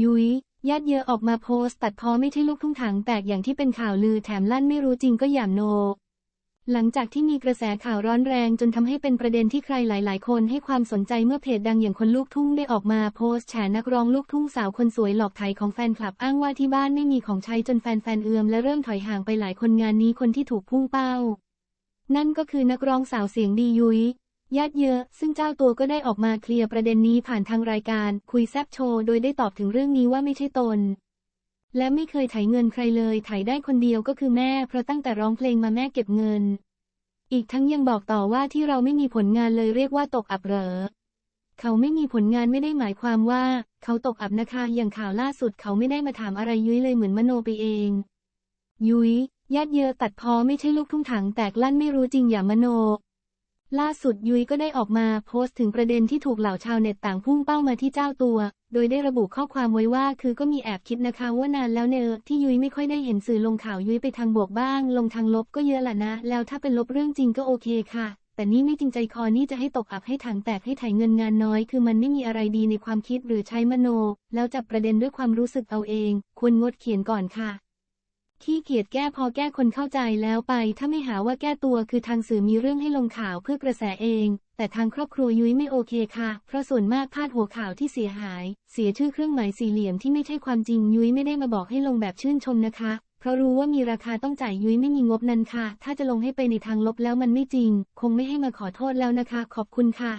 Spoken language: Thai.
ยุ้ยญาติเยอะออกมาโพสต์ตัดพ้อไม่ใช่ลูกทุ่งถังแตกอย่างที่เป็นข่าวลือแถมลั่นไม่รู้จริงก็หยามโน หลังจากที่มีกระแสข่าวร้อนแรงจนทำให้เป็นประเด็นที่ใครหลาย ๆ คนให้ความสนใจเมื่อเพจดังอย่างคนลูกทุ่งได้ออกมาโพสต์แฉนักร้องลูกทุ่งสาวคนสวยหลอกไถของแฟนคลับอ้างว่าที่บ้านไม่มีของใช้จนแฟน ๆ เอือมและเริ่มถอยห่างไปหลายคนงานนี้คนที่ถูกพุ่งเป้า นั่นก็คือนักร้องสาวเสียงดียุ้ย ญาติเยอะ ซึ่งเจ้าตัวก็ได้ออกมาเคลียร์ประเด็นนี้ผ่านทางรายการ คุยแซบโชว์ โดยได้ตอบถึงเรื่องนี้ว่าไม่ใช่ตน และไม่เคยไถเงินใครเลยไถได้คนเดียวก็คือแม่ เพราะตั้งแต่ร้องเพลงมาแม่เก็บเงิน อีกทั้งยังบอกต่อว่าที่เราไม่มีผลงานเลยเรียกว่าตกอับเหรอ เขาไม่มีผลงานไม่ได้หมายความว่า เขาตกอับนะคะ อย่างข่าวล่าสุดเขาไม่ได้มาถามอะไรยุ้ยเลยเหมือนมโนไปเอง ยุ้ยญาติเยอะตัดพอไม่ใช่ลูกทุ่งถังแตกลั่นไม่รู้จริงอย่ามโน ล่าสุดยุ้ยก็ได้ออกมาโพสต์ถึงประเด็นที่ถูกเหล่าชาวเน็ตต่างพุ่งเป้ามาที่เจ้าตัว โดยได้ระบุข้อความไว้ว่าคือก็มีแอบคิดนะคะว่านานแล้วเนอะที่ยุ้ยไม่ค่อยได้เห็นสื่อลงข่าวยุ้ยไปทางบวกบ้าง ลงทางลบก็เยอะแหละนะ แล้วถ้าเป็นลบเรื่องจริงก็โอเคค่ะ แต่นี่ไม่จริงใจคอนี่จะให้ตกอับให้ถังแตกให้ถ่ายเงินงานน้อย คือมันไม่มีอะไรดีในความคิดหรือใช้มโน แล้วจับประเด็นด้วยความรู้สึกเอาเอง ควรงดเขียนก่อนค่ะ ขี้เกียจแก้พอแก้คนเข้าใจแล้วไป ถ้าไม่หาว่าแก้ตัวคือทางสื่อมีเรื่องให้ลงข่าวเพื่อกระแสเอง แต่ทางครอบครัวยุ้ยไม่โอเคค่ะ เพราะส่วนมากพาดหัวข่าวที่เสียหาย เสียชื่อเครื่องหมายสี่เหลี่ยมที่ไม่ใช่ความจริงยุ้ยไม่ได้มาบอกให้ลงแบบชื่นชมนะคะ เพราะรู้ว่ามีราคาต้องจ่ายยุ้ยไม่มีงบนั้นค่ะ ถ้าจะลงให้ไปในทางลบแล้วมันไม่จริง คงไม่ให้มาขอโทษแล้วนะคะ ขอบคุณค่ะ